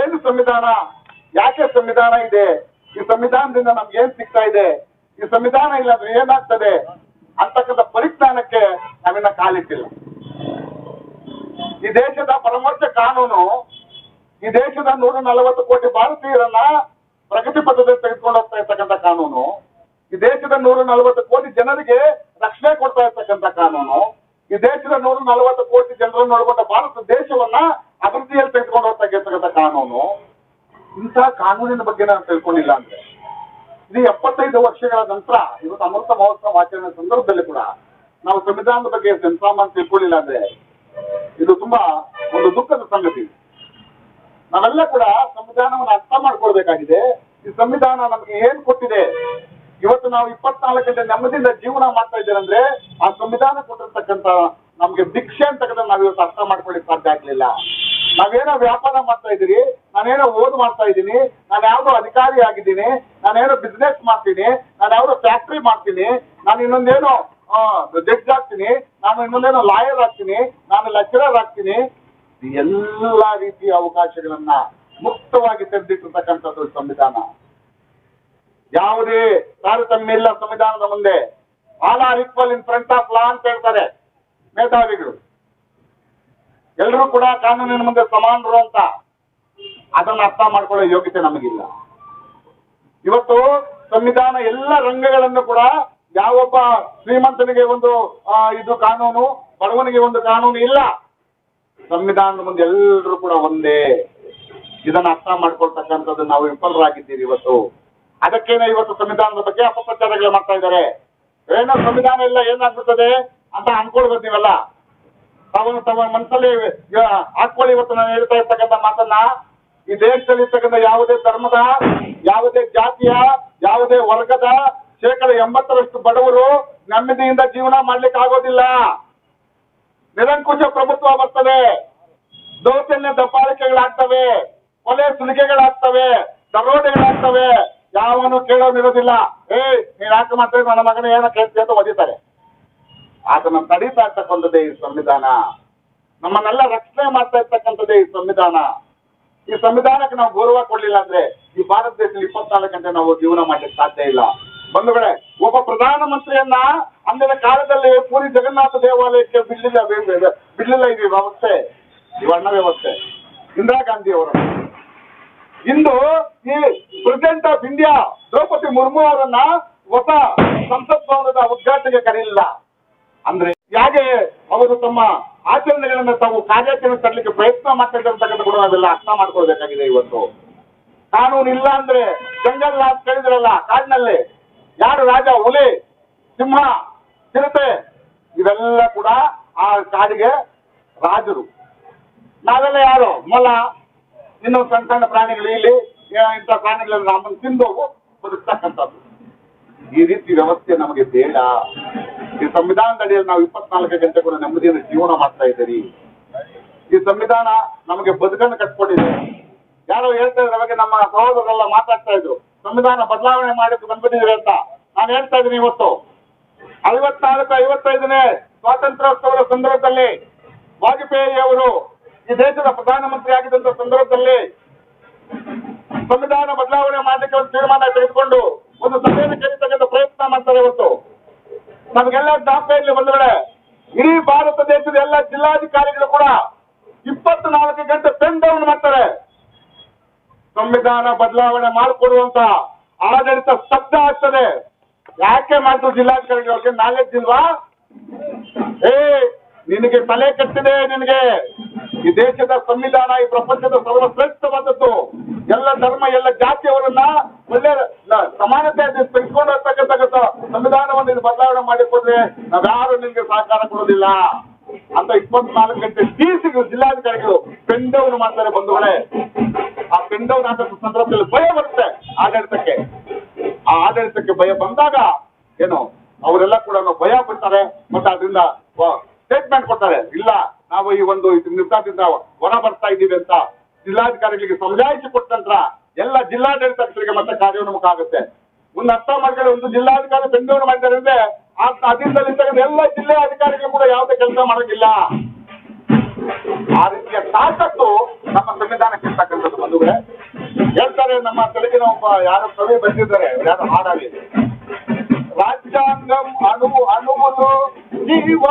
ಏನು ಸಂವಿಧಾನ? ಯಾಕೆ ಸಂವಿಧಾನ ಇದೆ? ಈ ಸಂವಿಧಾನದಿಂದ ನಮ್ಗೆ ಏನ್ ಸಿಗ್ತಾ ಇದೆ? ಈ ಸಂವಿಧಾನ ಇಲ್ಲಾಂದ್ರೆ ಏನಾಗ್ತದೆ? ಅಂತಕ್ಕಂಥ ಪರಿಜ್ಞಾನಕ್ಕೆ ನಾವಿನ್ನ ಕಾಲಿಟ್ಟಿಲ್ಲ. ಈ ದೇಶದ ಪರಮೋಚ್ಚ ಕಾನೂನು, ಈ ದೇಶದ ನೂರ ನಲವತ್ತು ಕೋಟಿ ಭಾರತೀಯರನ್ನ ಪ್ರಗತಿ ಪಥದಲ್ಲಿ ತೆಗೆದುಕೊಂಡು ಹೋಗ್ತಾ ಇರ್ತಕ್ಕಂಥ ಕಾನೂನು, ಈ ದೇಶದ ನೂರ ನಲವತ್ತು ಕೋಟಿ ಜನರಿಗೆ ರಕ್ಷಣೆ ಕೊಡ್ತಾ ಇರ್ತಕ್ಕಂಥ ಕಾನೂನು, ಈ ದೇಶದ ನೂರ ನಲವತ್ತು ಕೋಟಿ ಜನರನ್ನು ಒಳಗೊಂಡ ಅಭಿವೃದ್ಧಿಯಲ್ಲಿ ತೆಗೆದುಕೊಂಡು ಹೋಗ್ತಕ್ಕಂತ ಕಾನೂನು ಇಂತಹ ಕಾನೂನಿನ ಬಗ್ಗೆ ನಾನು ತಿಳ್ಕೊಂಡಿಲ್ಲ ಅಂದ್ರೆ. ಇದು ಎಪ್ಪತ್ತೈದು ವರ್ಷಗಳ ನಂತರ, ಇವತ್ತು ಅಮೃತ ಮಹೋತ್ಸವ ಆಚರಣೆ ಸಂದರ್ಭದಲ್ಲಿ ಕೂಡ ನಾವು ಸಂವಿಧಾನದ ಬಗ್ಗೆ ಜನಸಾಮಾನ್ಯ ತಿಳ್ಕೊಳ್ಳಿಲ್ಲ ಅಂದ್ರೆ ಇದು ತುಂಬಾ ಒಂದು ದುಃಖದ ಸಂಗತಿ. ನಾವೆಲ್ಲ ಕೂಡ ಸಂವಿಧಾನವನ್ನು ಅರ್ಥ ಮಾಡ್ಕೊಳ್ಬೇಕಾಗಿದೆ. ಈ ಸಂವಿಧಾನ ನಮಗೆ ಏನ್ ಕೊಟ್ಟಿದೆ? ಇವತ್ತು ನಾವು ಇಪ್ಪತ್ನಾಲ್ಕು ಗಂಟೆ ನೆಮ್ಮದಿಯಿಂದ ಜೀವನ ಮಾಡ್ತಾ ಇದ್ದೇವೆ ಅಂದ್ರೆ ಆ ಸಂವಿಧಾನ ಕೊಟ್ಟಿರ್ತಕ್ಕಂತ ನಮ್ಗೆ ಭಿಕ್ಷೆ ಅಂತಕ್ಕಂಥ ನಾವು ಇವತ್ತು ಅರ್ಥ ಮಾಡ್ಕೊಳ್ಳಿಕ್ ಸಾಧ್ಯ ಆಗ್ಲಿಲ್ಲ. ನಾವೇನೋ ವ್ಯಾಪಾರ ಮಾಡ್ತಾ ಇದ್ದೀರಿ, ನಾನೇನೋ ಓದ್ ಮಾಡ್ತಾ ಇದ್ದೀನಿ ನಾನು ಯಾವ್ದೋ ಅಧಿಕಾರಿ ಆಗಿದ್ದೀನಿ, ನಾನೇನೋ ಬಿಸ್ನೆಸ್ ಮಾಡ್ತೀನಿ ನಾನು ಯಾವ್ದೋ ಫ್ಯಾಕ್ಟ್ರಿ ಮಾಡ್ತೀನಿ, ನಾನು ಇನ್ನೊಂದೇನೋ ಜಡ್ಜ್ ಆಗ್ತೀನಿ, ನಾನು ಇನ್ನೊಂದೇನೋ ಲಾಯರ್ ಆಗ್ತೀನಿ, ನಾನು ಲೆಕ್ಚರರ್ ಆಗ್ತೀನಿ. ಎಲ್ಲ ರೀತಿಯ ಅವಕಾಶಗಳನ್ನ ಮುಕ್ತವಾಗಿ ತೆರೆದಿಟ್ಟಿರ್ತಕ್ಕಂಥದ್ದು ಸಂವಿಧಾನ. ಯಾವುದೇ ತಾರತಮ್ಯ ಇಲ್ಲ ಸಂವಿಧಾನದ ಮುಂದೆ all are equal in front of law ಅಂತ ಹೇಳ್ತಾರೆ, ಮೇಧಾವಿಗಳು. ಎಲ್ಲರೂ ಕೂಡ ಕಾನೂನಿನ ಮುಂದೆ ಸಮಾನರು ಅಂತ ಅದನ್ನ ಅರ್ಥ ಮಾಡ್ಕೊಳ್ಳೋ ಯೋಗ್ಯತೆ ನಮಗಿಲ್ಲ. ಇವತ್ತು ಸಂವಿಧಾನ ಎಲ್ಲ ರಂಗಗಳನ್ನು ಕೂಡ ಯಾವೊಬ್ಬ ಶ್ರೀಮಂತನಿಗೆ ಒಂದು ಇದು ಕಾನೂನು, ಬಡವನಿಗೆ ಒಂದು ಕಾನೂನು ಇಲ್ಲ. ಸಂವಿಧಾನದ ಮುಂದೆ ಎಲ್ಲರೂ ಕೂಡ ಒಂದೇ. ಇದನ್ನ ಅರ್ಥ ಮಾಡ್ಕೊಳ್ತಕ್ಕಂಥದ್ದು ನಾವು ವಿಫಲರಾಗಿದ್ದೀವಿ ಇವತ್ತು. ಅದಕ್ಕೇನೆ ಇವತ್ತು ಸಂವಿಧಾನದ ಬಗ್ಗೆ ಅಪಪ್ರಚಾರಗಳು ಮಾಡ್ತಾ ಇದ್ದಾರೆ. ಏನೋ ಸಂವಿಧಾನ ಇಲ್ಲ ಏನಾಗ್ಬಿಡ್ತದೆ ಅಂತ ಅನ್ಕೊಳ್ಬೇಕು ನೀವೆಲ್ಲ. ತಾವು ತಮ್ಮ ಮನಸ್ಸಲ್ಲಿ ಹಾಕೊಳ್ಳಿ ಇವತ್ತು ನಾನು ಹೇಳ್ತಾ ಇರ್ತಕ್ಕಂಥ ಮಾತನ್ನ. ಈ ದೇಶದಲ್ಲಿ ಇರ್ತಕ್ಕಂಥ ಯಾವುದೇ ಧರ್ಮದ, ಯಾವುದೇ ಜಾತಿಯ, ಯಾವುದೇ ವರ್ಗದ ಶೇಕಡ ಎಂಬತ್ತರಷ್ಟು ಬಡವರು ನೆಮ್ಮದಿಯಿಂದ ಜೀವನ ಮಾಡ್ಲಿಕ್ಕೆ ಆಗೋದಿಲ್ಲ. ನಿರಂಕುಶ ಪ್ರಭುತ್ವ ಬರ್ತದೆ. ದೌರ್ಜನ್ಯ ದಬ್ಬಾಳಿಕೆಗಳಾಗ್ತವೆ. ಕೊಲೆ ಸುಲಿಗೆಗಳಾಗ್ತವೆ. ದರೋಡೆಗಳಾಗ್ತವೆ. ಯಾವನು ಕೇಳೋದಿರೋದಿಲ್ಲ ಏ ನೀನ್ ಯಾಕೆ ಇದ್ದೀಯ? ನನ್ನ ಮಗನ ಏನೋ ಕೇಳ್ತೀಯ ಅಂತ ಒದಿತಾರೆ. ಅದನ್ನ ತಡೀತಾ ಇರ್ತಕ್ಕಂಥದ್ದೇ ಈ ಸಂವಿಧಾನ. ನಮ್ಮನ್ನೆಲ್ಲ ರಕ್ಷಣೆ ಮಾಡ್ತಾ ಇರ್ತಕ್ಕಂಥದ್ದೇ ಈ ಸಂವಿಧಾನ. ಈ ಸಂವಿಧಾನಕ್ಕೆ ನಾವು ಗೌರವ ಕೊಡ್ಲಿಲ್ಲ ಅಂದ್ರೆ ಈ ಭಾರತ ದೇಶದಲ್ಲಿ ಇಪ್ಪತ್ನಾಲ್ಕು ಗಂಟೆ ನಾವು ಜೀವನ ಮಾಡ್ಲಿಕ್ಕೆ ಸಾಧ್ಯ ಇಲ್ಲ. ಬಂಧುಗಳೇ, ಒಬ್ಬ ಪ್ರಧಾನಮಂತ್ರಿಯನ್ನ ಅಂದಿನ ಕಾಲದಲ್ಲಿ ಪೂರಿ ಜಗನ್ನಾಥ ದೇವಾಲಯಕ್ಕೆ ಬಿಡ್ಲಿಲ್ಲ ಬಿಡ್ಲಿಲ್ಲ ಈ ವ್ಯವಸ್ಥೆ. ಈ ವರ್ಣ ವ್ಯವಸ್ಥೆ. ಇಂದಿರಾ ಗಾಂಧಿ ಅವರು ಇಂದು ಈ president of India Droupadi Murmu ಅವರನ್ನ ಹೊಸ ಸಂಸತ್ ಭವನದ ಉದ್ಘಾಟನೆಗೆ ಕರೆಯಲಿಲ್ಲ ಅಂದ್ರೆ ಯಾಕೆ ಅವರು ತಮ್ಮ ಆಚರಣೆಗಳನ್ನ ತಾವು ಕಾರ್ಯಾಚರಣೆ ತರಲಿಕ್ಕೆ ಪ್ರಯತ್ನ ಮಾಡ್ತಾ ಕೂಡ ನಾವೆಲ್ಲ ಅರ್ಥ ಮಾಡ್ಕೊಳ್ಬೇಕಾಗಿದೆ ಇವತ್ತು. ಕಾನೂನು ಇಲ್ಲ ಅಂದ್ರೆ ಜಂಗಲ್ ಕೇಳಿದ್ರಲ್ಲ ಕಾಡಿನಲ್ಲಿ. ಯಾರು ರಾಜ, ಹುಲಿ, ಸಿಂಹ, ಚಿರತೆ, ಇವೆಲ್ಲ ಕೂಡ ಆ ಕಾಡಿಗೆ ರಾಜರು. ನಾವೆಲ್ಲ ಯಾರು? ಮೊಲ, ಇನ್ನು ಸಣ್ಣ ಸಣ್ಣ ಪ್ರಾಣಿಗಳು ಇಲ್ಲಿ ಇಂಥ ಪ್ರಾಣಿಗಳನ್ನು ನಮ್ಮನ್ನು ತಿಂದೋಗು ಬದುಕ್ತಕ್ಕಂಥದ್ದು. ಈ ರೀತಿ ವ್ಯವಸ್ಥೆ ನಮಗೆ ಬೇಡ. ಈ ಸಂವಿಧಾನದ ಅಡಿಯಲ್ಲಿ ನಾವು ಇಪ್ಪತ್ನಾಲ್ಕು ಗಂಟೆ ಕೂಡ ಜೀವನ ಮಾಡ್ತಾ ಇದ್ದೀರಿ. ಈ ಸಂವಿಧಾನ ನಮಗೆ ಬದುಕನ್ನು ಕಟ್ಕೊಂಡಿದೆ. ಯಾರೋ ಹೇಳ್ತಾ ಇದ್ರೆ ಬಗ್ಗೆ ನಮ್ಮ ಸಹೋದರರೆಲ್ಲ ಮಾತಾಡ್ತಾ ಇದ್ರು, ಸಂವಿಧಾನ ಬದಲಾವಣೆ ಮಾಡಿದ್ದು ಬಂದ್ಬಿಟ್ಟಿದ್ರೆ ಅಂತ. ನಾನು ಹೇಳ್ತಾ ಇದ್ದೀನಿ ಇವತ್ತು. ಐವತ್ನಾಲ್ಕು, ಐವತ್ತೈದನೇ ಸ್ವಾತಂತ್ರ್ಯೋತ್ಸವದ ಸಂದರ್ಭದಲ್ಲಿ ವಾಜಪೇಯಿ ಅವರು ಈ ದೇಶದ ಪ್ರಧಾನಮಂತ್ರಿ ಆಗಿದ್ದಂತ ಸಂದರ್ಭದಲ್ಲಿ ಸಂವಿಧಾನ ಬದಲಾವಣೆ ಮಾಡಲಿಕ್ಕೆ ಒಂದು ತೀರ್ಮಾನ ತೆಗೆದುಕೊಂಡು ಒಂದು ಸಭೆಯನ್ನು ಕರೀತಕ್ಕಂಥ ಪ್ರಯತ್ನ ಮಾಡ್ತಾರೆ ಇವತ್ತು. ನಮಗೆಲ್ಲ ದಾಖಲೆಯಲ್ಲಿ ಬಂದವಳೆ ಇಡೀ ಭಾರತ ದೇಶದ ಎಲ್ಲ ಜಿಲ್ಲಾಧಿಕಾರಿಗಳು ಕೂಡ ಇಪ್ಪತ್ನಾಲ್ಕು ಗಂಟೆ ಪೆನ್ ಡೌನ್ ಮಾಡ್ತಾರೆ. ಸಂವಿಧಾನ ಬದಲಾವಣೆ ಮಾಡಿಕೊಡುವಂತ ಆಡಳಿತ ಸ್ತಬ್ಧ ಆಗ್ತದೆ. ಯಾಕೆ ಮಾಡಿದ್ರು ಜಿಲ್ಲಾಧಿಕಾರಿಗಳಿಗೆ ನಾಲೆಡ್ಜ್ ಇಲ್ವಾ? ಏ, ನಿನಗೆ ತಲೆ ಕಟ್ಟಿದೆ ನಿನಗೆ. ಈ ದೇಶದ ಸಂವಿಧಾನ ಈ ಪ್ರಪಂಚದ ಸರ್ವಶ್ರೇಷ್ಠವಾದದ್ದು. ಎಲ್ಲ ಧರ್ಮ, ಎಲ್ಲ ಜಾತಿಯವರನ್ನ ಒಳ್ಳೆ ಸಮಾನತೆ ತೆಗೆದುಕೊಂಡು ಹೋಗ್ತಕ್ಕಂಥ ಸಂವಿಧಾನವನ್ನು ಇದು ಬದಲಾವಣೆ ಮಾಡಿಕೊಂಡ್ರೆ ನಾವ್ಯಾರು ನಿಮ್ಗೆ ಸಹಕಾರ ಕೊಡೋದಿಲ್ಲ ಅಂತ ಇಪ್ಪತ್ನಾಲ್ಕು ಗಂಟೆ ಟಿಸಿಗಳು ಜಿಲ್ಲಾಧಿಕಾರಿಗಳು ಪೆನ್ ಮಾಡ್ತಾರೆ ಬಂಧುಗಳೇ. ಆ ಪೆನ್ ಆದ ಸಂದರ್ಭದಲ್ಲಿ ಭಯ ಬರುತ್ತೆ ಆಡಳಿತಕ್ಕೆ. ಆ ಆಡಳಿತಕ್ಕೆ ಭಯ ಬಂದಾಗ ಏನು, ಅವರೆಲ್ಲ ಕೂಡ ಭಯ ಪಡ್ತಾರೆ ಮತ್ತೆ ಅದರಿಂದ ಸ್ಟೇಟ್ಮೆಂಟ್ ಕೊಡ್ತಾರೆ. ಇಲ್ಲ ನಾವು ಈ ಒಂದು ನಿರ್ಧಾರದಿಂದ ಹೊರ ಬರ್ತಾ ಇದ್ದೀವಿ ಅಂತ ಜಿಲ್ಲಾಧಿಕಾರಿಗಳಿಗೆ ಸಮಜಾಯಿಸಿ ಕೊಟ್ಟ ನಂತರ ಎಲ್ಲ ಜಿಲ್ಲಾಡಳಿತರಿಗೆ ಮತ್ತೆ ಕಾರ್ಯೋನ್ಮುಖ ಆಗುತ್ತೆ. ಒಂದು ಅರ್ಥ ಮಾಡಿದ್ರೆ ಒಂದು ಜಿಲ್ಲಾಧಿಕಾರಿ ಬೆಂಗಳೂರು ಮಾಡಿದ್ದಾರೆ ಅಂದ್ರೆ ಆ ಎಲ್ಲ ಜಿಲ್ಲೆ ಅಧಿಕಾರಿಗಳು ಕೂಡ ಯಾವುದೇ ಕೆಲಸ ಮಾಡೋದಿಲ್ಲ ಆ ರೀತಿಯ ತಾಕತ್ತು ನಮ್ಮ ಸಂವಿಧಾನಕ್ಕೆ ಇರ್ತಕ್ಕಂಥದ್ದು ಬಂಧುಗಳೇ. ತೆಲುಗಿನ ಒಬ್ಬ ಯಾರೋ ಕವಿ ಬಂದಿದ್ದಾರೆ ಯಾರು ಹಾಡಾಗಿ ರಾಜ್ಯಾಂಗಂ ಅಣು ಅಣುವುದು ಜೀವ